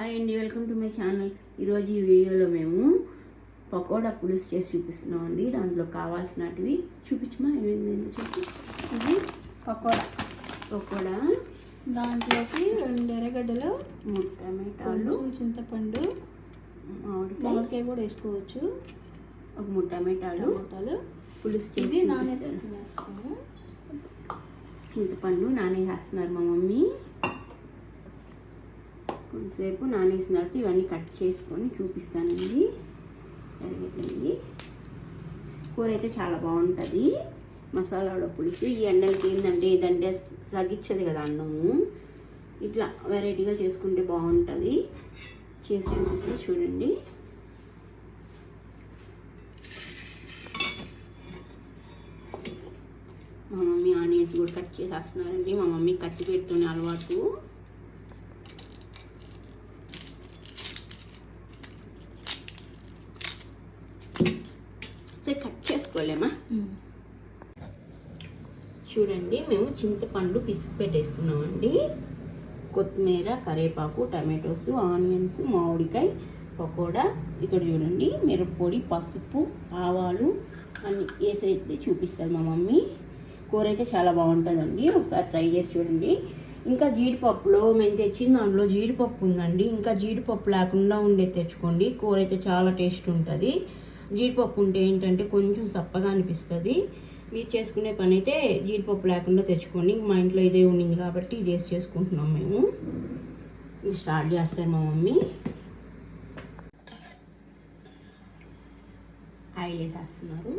Hi అండి welcome to my channel. ఈరోజు ఈ వీడియోలో మేము పకోడా పులుసు చేసి చూపిస్తున్నాం అండి. దాంట్లో కావాల్సినటివి చూపించమా? ఏమైంది? చెప్పి. ఇది పకోడా. పకోడా. దాంట్లోకి రెండు ఎర్రగడ్డలు మూడు టమాటాలు చింతపండు మామిడికాయ. కూడా వేసుకోవచ్చు. ఒక మూడు టమాటాలు. టమాటాలు. పులుసు చేసి నానేసి చూపిస్తారు. వేస్తాము చింతపండు నానేసేస్తున్నారు మా మమ్మీ. కొంతసేపు నానేసిన తర్వాత ఇవన్నీ కట్ చేసుకొని చూపిస్తానండి ఎరగట్లండి కూర అయితే చాలా బాగుంటుంది. మసాలాలో పులుసు. ఈ ఎండలకి ఏంటంటే ఏదంటే తగ్గించదు కదా అన్నము. ఇట్లా వెరైటీగా చేసుకుంటే బాగుంటుంది. చేసి చూపిస్తే చూడండి. మా మమ్మీ ఆనియన్స్ కూడా కట్ చేసేస్తున్నారండి. మా మమ్మీ కత్తి పెడుతున్న అలవాటు. సరే కట్ చేసుకోలేమా? చూడండి మేము చింతపండు పిసికి పెట్టేసుకున్నామండి. కొత్తిమీర కరివేపాకు టమాటోస్ ఆనియన్స్ మామిడికాయ పకోడా. ఇక్కడ చూడండి మిరప్పొడి పసుపు ఆవాలు అన్ని వేసేది చూపిస్తుంది మా మమ్మీ. కూర అయితే చాలా బాగుంటుందండి. ఒకసారి ట్రై చేసి చూడండి. ఇంకా జీడిపప్పులో మేము తెచ్చిన దాంట్లో జీడిపప్పు ఉందండి. ఇంకా జీడిపప్పు లేకుండా ఉండే తెచ్చుకోండి. కూర అయితే చాలా టేస్ట్ ఉంటుంది. జీడిపప్పు ఉంటే ఏంటంటే కొంచెం సప్పగా అనిపిస్తుంది. మీరు చేసుకునే పని అయితే జీడిపప్పు లేకుండా తెచ్చుకోండి. మా ఇంట్లో ఇదే ఉండింది కాబట్టి ఇది వేసి చేసుకుంటున్నాం మేము. స్టార్ట్ చేస్తారు మా మమ్మీ. ఆయిల్ వేసేస్తున్నారు.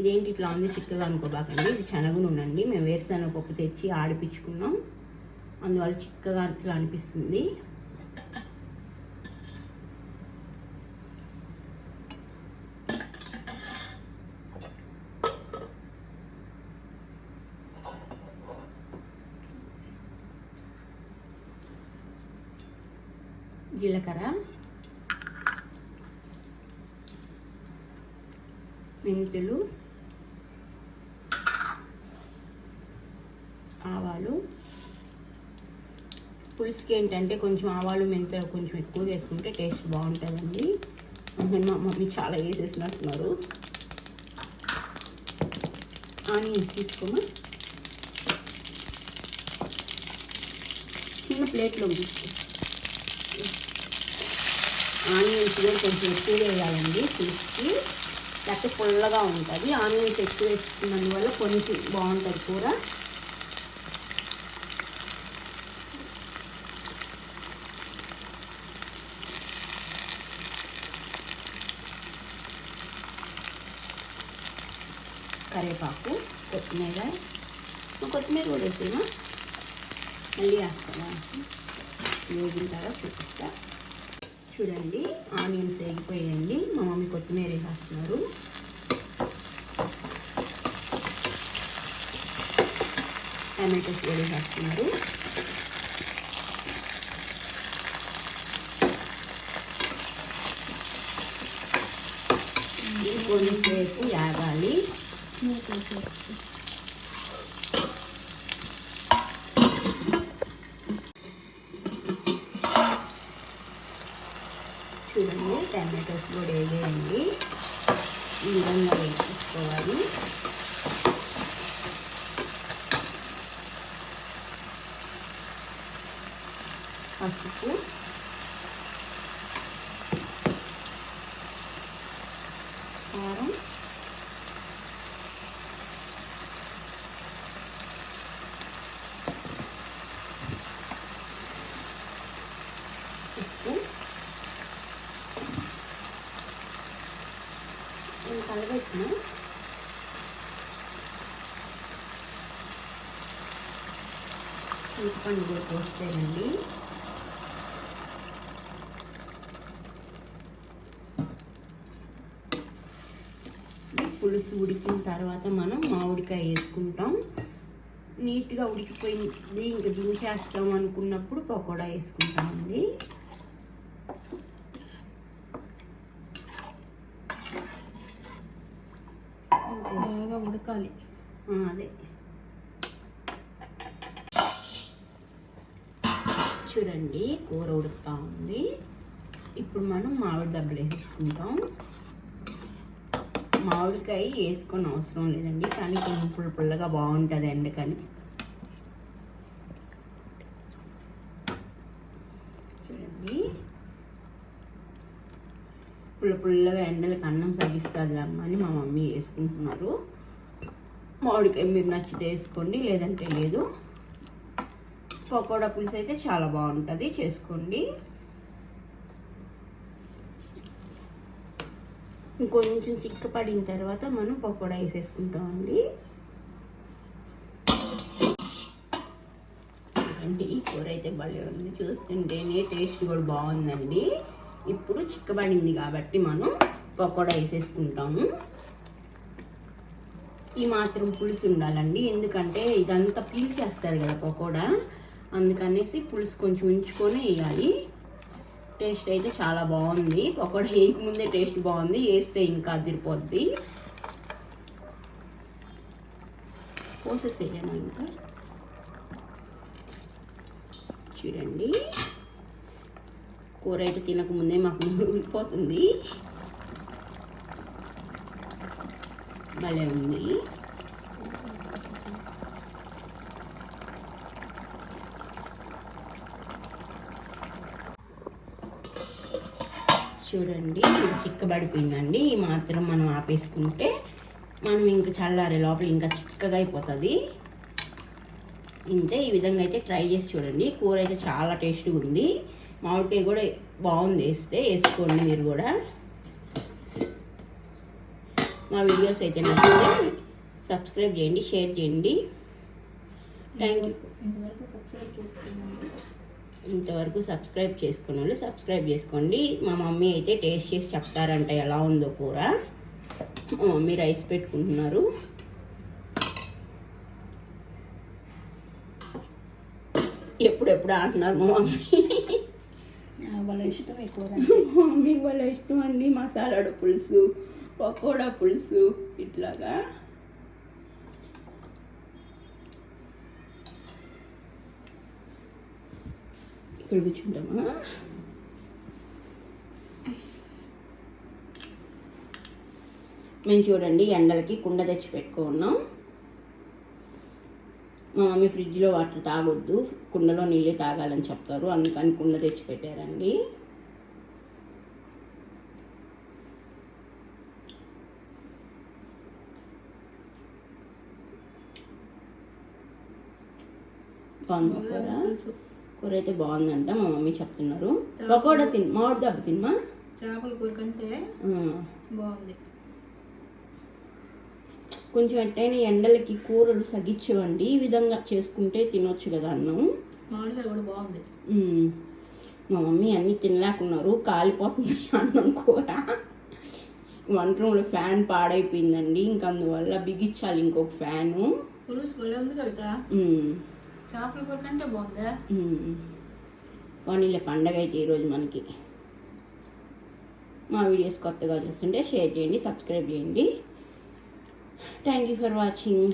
ఇదేంటి ఇట్లా ఉంది చిక్కగా అనుకోబాకండి. ఇది శనగ నూనె మేము వేరుశనగ పప్పు తెచ్చి ఆడిపించుకున్నాం. అందువల్ల చిక్కగా ఇట్లా అనిపిస్తుంది. జీలకర్ర. మెంతులు. ఆవాలు. పులుసుకి ఏంటంటే కొంచెం ఆవాలు మెంతులు కొంచెం ఎక్కువ వేసుకుంటే టేస్ట్ బాగుంటుందండి. అందుకని మా మమ్మీ చాలా వేసేసినట్టున్నారు ఆనియన్స్ తీసుకోమా? చిన్న ప్లేట్లో తీసుకో ఆనియన్స్ కూడా కొంచెం ఎక్కువ వేయాలండి పులుసుకి లేకపోతే పుల్లగా ఉంటుంది. ఆనియన్స్ ఎక్కువ వేసుకున్నందువల్ల కొంచెం బాగుంటుంది కూర. కరివేపాకు కొత్తిమీర. కొత్తిమీర కూడా వేసినా? మళ్ళీ వేస్తాను వేగిన తర్వాత చూపిస్తాను చూడండి. ఆనియన్స్ వేగిపోయాయండి. మా మమ్మీ కొత్తిమీర వేసేస్తున్నారు. టమాటోస్ కూడా వేసేస్తున్నారు. ఇది కొంచెంసేపు యాగాలి చూడండి టమాటోస్ కూడా వేయండి ఈ విధంగా వేసుకోవాలి పసుపు. కారం. కొంచెం కలబెట్టిన చింతపండు కూడా పోస్తానండి పులుసు ఉడికిన తర్వాత మనం మామిడికాయ వేసుకుంటాం. నీట్గా ఉడికిపోయింది ఇంకా దించేస్తాం అనుకున్నప్పుడు పకోడా వేసుకుంటామండి. ఉడకాలి అదే. చూడండి కూర ఉడుకుతా ఉంది. ఇప్పుడు మనం మామిడి దెబ్బలు వేసేసుకుంటాం. మామిడికాయ వేసుకొని అవసరం లేదండి కానీ కొంచెం పుల్ల పుల్లగా బాగుంటుంది ఎండకని. చూడండి. పుల్ల పుల్లగా ఎండలకు అన్నం సగిస్తుంది అమ్మ అని మా మమ్మీ వేసుకుంటున్నారు. మామిడికాయ మీరు నచ్చితే వేసుకోండి లేదంటే లేదు. పకోడా పులుసు అయితే చాలా బాగుంటుంది చేసుకోండి. ఇంకొంచెం చిక్కపడిన తర్వాత మనం పకోడా వేసేసుకుంటామండి. అండి ఈ కూర అయితే భలే ఉంది. చూస్తుంటేనే టేస్ట్ కూడా బాగుందండి. ఇప్పుడు చిక్కబడింది కాబట్టి మనం పకోడా వేసేసుకుంటాము. ఈ మాత్రం పులుసు ఉండాలండి. ఎందుకంటే ఇదంతా పీల్చేస్తుంది కదా పకోడా. అందుకనేసి పులుసు కొంచెం ఉంచుకొని వేయాలి. టేస్ట్ అయితే చాలా బాగుంది. పకోడా వేయకముందే టేస్ట్ బాగుంది. వేస్తే ఇంకా అదిరిపోద్ది. పోసేసేయను ఇంకా? చూడండి. కూర అయితే తినకముందే మాకు మురిగిపోతుంది భలే ఉంది. చూడండి చిక్కబడిపోయిందండి. ఈ మాత్రం మనం ఆపేసుకుంటే మనం ఇంకా చల్లారే లోపల ఇంకా చిక్కగా అయిపోతుంది. ఇంతే ఈ విధంగా అయితే ట్రై చేసి చూడండి. కూర అయితే చాలా టేస్ట్గా ఉంది. మామిడికాయ కూడా బాగుంది వేస్తే వేసుకోండి మీరు కూడా. మా వీడియోస్ అయితే నచ్చితే సబ్స్క్రైబ్ చేయండి షేర్ చేయండి. థ్యాంక్ యూ ఇంతవరకు సబ్స్క్రైబ్ చేసుకున్న వాళ్ళు సబ్స్క్రైబ్ చేసుకోండి. మా మమ్మీ అయితే టేస్ట్ చేసి చెప్తారంట ఎలా ఉందో కూర. మా మమ్మీ రైస్ పెట్టుకుంటున్నారు. ఎప్పుడెప్పుడు అంటున్నారు మా మమ్మీ? భలే ఇష్టం మా మమ్మీకి వాళ్ళ ఇష్టం అండి మసాలాడ పులుసు. పకోడా పులుసు ఇట్లాగా. ఇక్కడ కూర్చుంటామా? మేము చూడండి ఎండలకి కుండ తెచ్చి పెట్టుకున్నాం. మా మమ్మీ ఫ్రిడ్జ్లో వాటర్ తాగొద్దు కుండలో నీళ్ళే తాగాలని చెప్తారు అందుకని కుండ తెచ్చి పెట్టారండి. బాగుంది కూర కూర అయితే బాగుందంట మా మమ్మీ చెప్తున్నారు. పకోడా తిన్ మామిడి దెబ్బ తినమా చేపల కూర కంటే. బాగుంది. కొంచెం ఎట్టయినా ఎండలకి కూరలు సగిచ్చవండి ఈ విధంగా చేసుకుంటే తినొచ్చు కదా అన్నం. మామిడికాయ కూడా బాగుంది. మా మమ్మీ అన్నీ తినలేకున్నారు కాలిపోతుంది అన్నం కూర. వంట రూమ్లో ఫ్యాన్ పాడైపోయిందండి ఇంక అందువల్ల బిగించాలి ఇంకొక ఫ్యాను. పులుసు చేపల కూర కంటే బాగుందా? ఉమ్. పండగ అయితే ఈరోజు మనకి. మా వీడియోస్ కొత్తగా చూస్తుంటే షేర్ చేయండి సబ్స్క్రైబ్ చేయండి. Thank you for watching